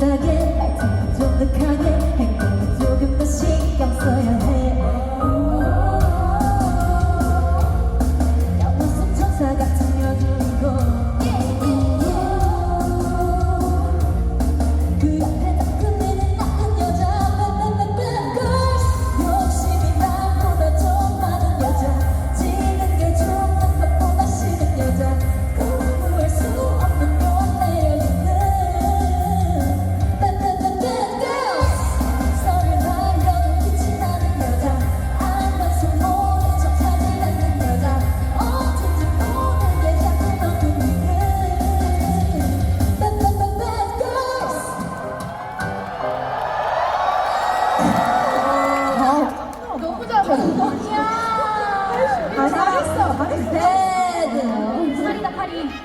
그러게. 아, 잘했어. 잘했어. 네. 파리다 파리.